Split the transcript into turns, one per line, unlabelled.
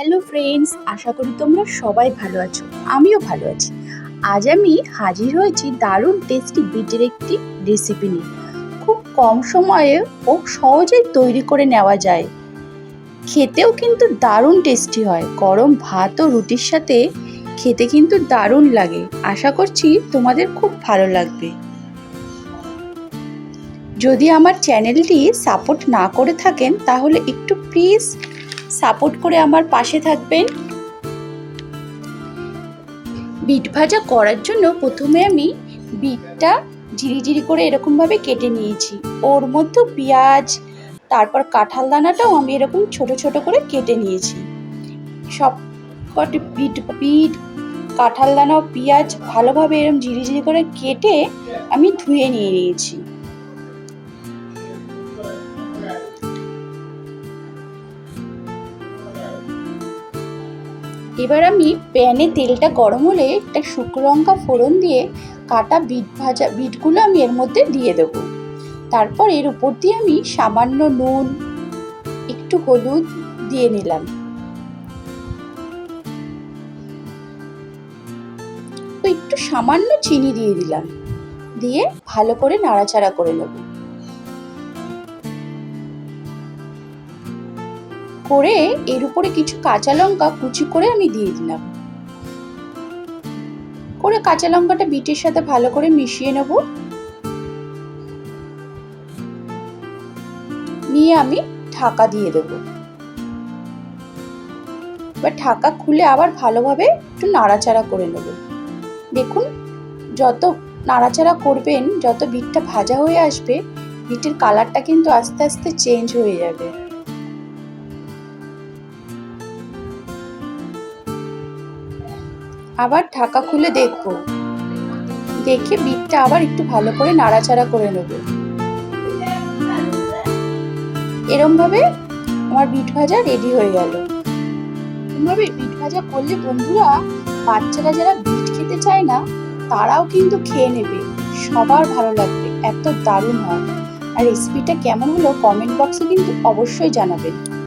Hello friends আশা করি তোমরা সবাই ভালো আছো। আমিও ভালো আছি। আজ আমি হাজির হয়েছি দারুণ টেস্টি বিটের একটি রেসিপি নিয়ে। খুব কম সময়ে ও সহজেই তৈরি করে নেওয়া যায়। খেতেও কিন্তু দারুণ টেস্টি হয়। গরম ভাত ও রুটির সাথে খেতে কিন্তু দারুণ লাগে। আশা করছি তোমাদের খুব ভালো লাগবে। যদি আমার চ্যানেলটি সাপোর্ট না করে থাকেন, তাহলে একটু প্লিজ সাপোর্ট করে আমার পাশে থাকবেন। বিট ভাজা করার জন্য প্রথমে আমি বিটটা ঝিরিঝিরি করে এরকমভাবে কেটে নিয়েছি। ওর মধ্যে পেঁয়াজ, তারপর কাঁঠাল দানাটাও আমি এরকম ছোট ছোট করে কেটে নিয়েছি। সব কটি বিট বিট, কাঁঠাল দানা পেঁয়াজ ভালোভাবে এরকম ঝিরিঝিরি করে কেটে আমি ধুয়ে নিয়ে নিয়েছি। এবার আমি প্যানে তেলটা গরম হলে একটা শুকনো লঙ্কা ফোড়ন দিয়ে কাটা বিট ভাজা বিটগুলো আমি এর মধ্যে দিয়ে দেব। তারপর এর উপর দিয়ে আমি সামান্য নুন, একটু হলুদ দিয়ে নিলাম। একটু সামান্য চিনি দিয়ে দিলাম। দিয়ে ভালো করে নাড়াচাড়া করে নেব। করে এর উপরে কিছু কাঁচা লঙ্কা কুচি করে আমি দিয়ে দিলাম। করে কাঁচা লঙ্কাটা বিটের সাথে ভালো করে মিশিয়ে নেব। নিয়ে আমি ঢাকা দিয়ে দেব। এবার ঢাকা খুলে আবার ভালোভাবে একটু নাড়াচাড়া করে নেব। দেখুন, যত নাড়াচাড়া করবেন, যত বিটটা ভাজা হয়ে আসবে, বিটের কালারটা কিন্তু আস্তে আস্তে চেঞ্জ হয়ে যাবে। আবার ঢাকা খুলে দেখব। দেখে বিটটা আবার একটু ভালো করে নাড়াচাড়া করে নেব। এরমভাবে আমার বিট ভাজা রেডি হয়ে গেল। এভাবে বিট ভাজা করলে বন্ধুরা, বাচ্চারা যারা বিট খেতে চায় না, তারাও কিন্তু খেয়ে নেবে। সবার ভালো লাগবে, এত দারুণ হয়। আর রেসিপিটা কেমন হলো কমেন্ট বক্সে কিন্তু অবশ্যই জানাবেন।